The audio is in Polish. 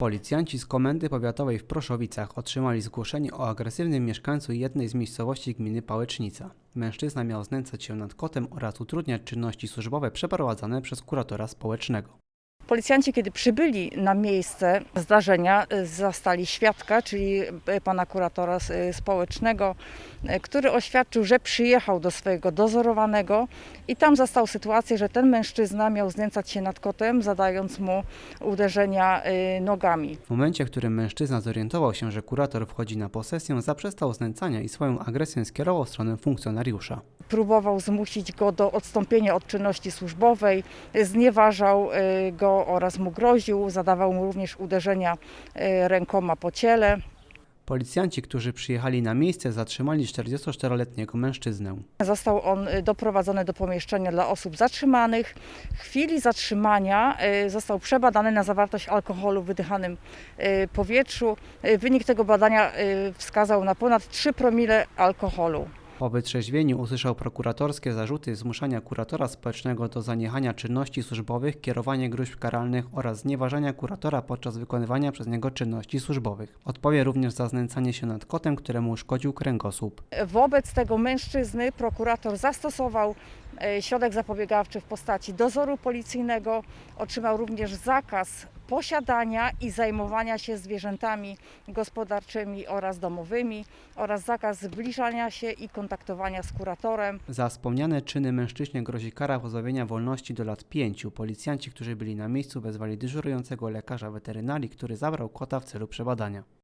Policjanci z Komendy Powiatowej w Proszowicach otrzymali zgłoszenie o agresywnym mieszkańcu jednej z miejscowości gminy Pałecznica. Mężczyzna miał znęcać się nad kotem oraz utrudniać czynności służbowe przeprowadzane przez kuratora społecznego. Policjanci, kiedy przybyli na miejsce zdarzenia, y, zastali świadka, czyli y, pana kuratora y, społecznego, który oświadczył, że przyjechał do swojego dozorowanego i tam zastał sytuację, że ten mężczyzna miał znęcać się nad kotem, zadając mu uderzenia nogami. W momencie, w którym mężczyzna zorientował się, że kurator wchodzi na posesję, zaprzestał znęcania i swoją agresję skierował w stronę funkcjonariusza. Próbował zmusić go do odstąpienia od czynności służbowej, znieważał y, go oraz mu groził, zadawał mu również uderzenia y, rękoma po ciele. Policjanci, którzy przyjechali na miejsce, zatrzymali 44-letniego mężczyznę. Został on y, doprowadzony do pomieszczenia dla osób zatrzymanych. W chwili zatrzymania został przebadany na zawartość alkoholu w wydychanym powietrzu. Wynik tego badania wskazał na ponad 3 promile alkoholu. Po wytrzeźwieniu usłyszał prokuratorskie zarzuty zmuszania kuratora społecznego do zaniechania czynności służbowych, kierowania gruźb karalnych oraz znieważania kuratora podczas wykonywania przez niego czynności służbowych. Odpowie również za znęcanie się nad kotem, któremu uszkodził kręgosłup. Wobec tego mężczyzny prokurator zastosował środek zapobiegawczy w postaci dozoru policyjnego. Otrzymał również zakaz posiadania i zajmowania się zwierzętami gospodarczymi oraz domowymi oraz zakaz zbliżania się i kontaktowania z kuratorem. Za wspomniane czyny mężczyźnie grozi kara pozbawienia wolności do lat pięciu. Policjanci, którzy byli na miejscu, wezwali dyżurującego lekarza weterynarii, który zabrał kota w celu przebadania.